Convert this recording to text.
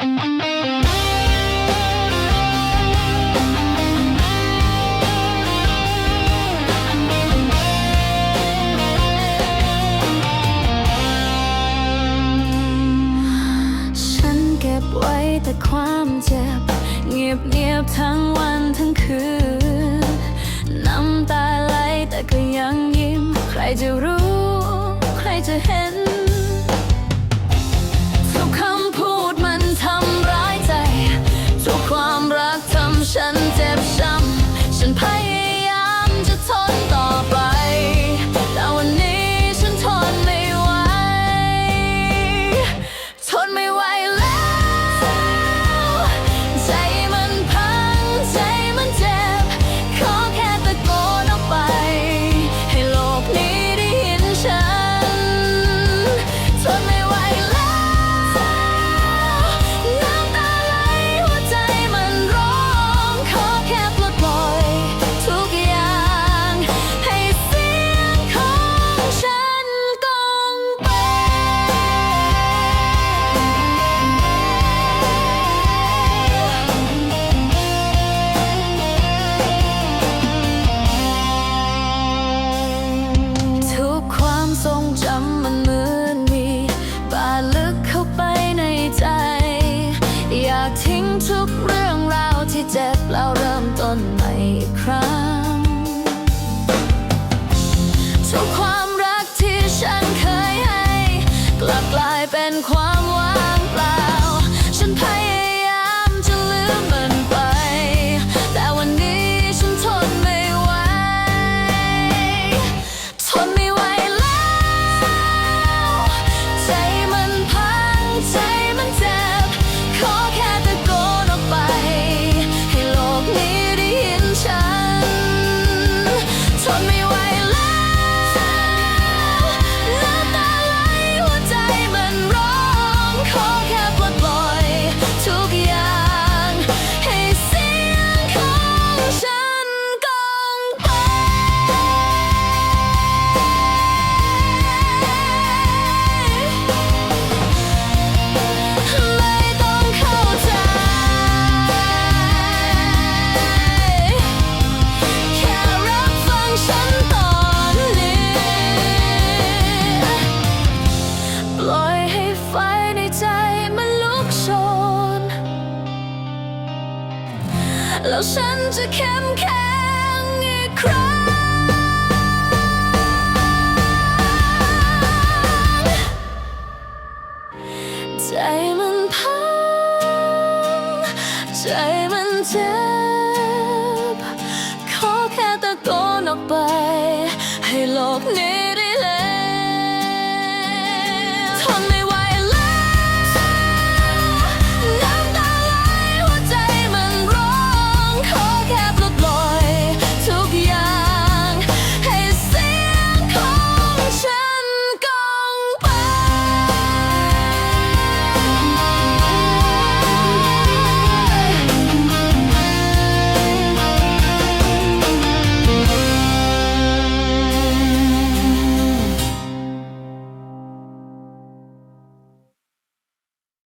ฉันเก็บไว้แต่ความเจ็บ เงียบเงียบทั้งวันทั้งคืน น้ำตาไหลแต่ก็ยังยิ้ม ใครจะรู้ ใครจะเห็นากทิ้งทุกเรื่องราวที่เจ็บแล้วเริ่มต้นใหม่อีกครั้ง แล้วฉันจะเข้มแข็งอีกครั้งใจมันพัง ใจมันเจ็บ ขอแค่ตะโกนออกไป ให้โลกนี้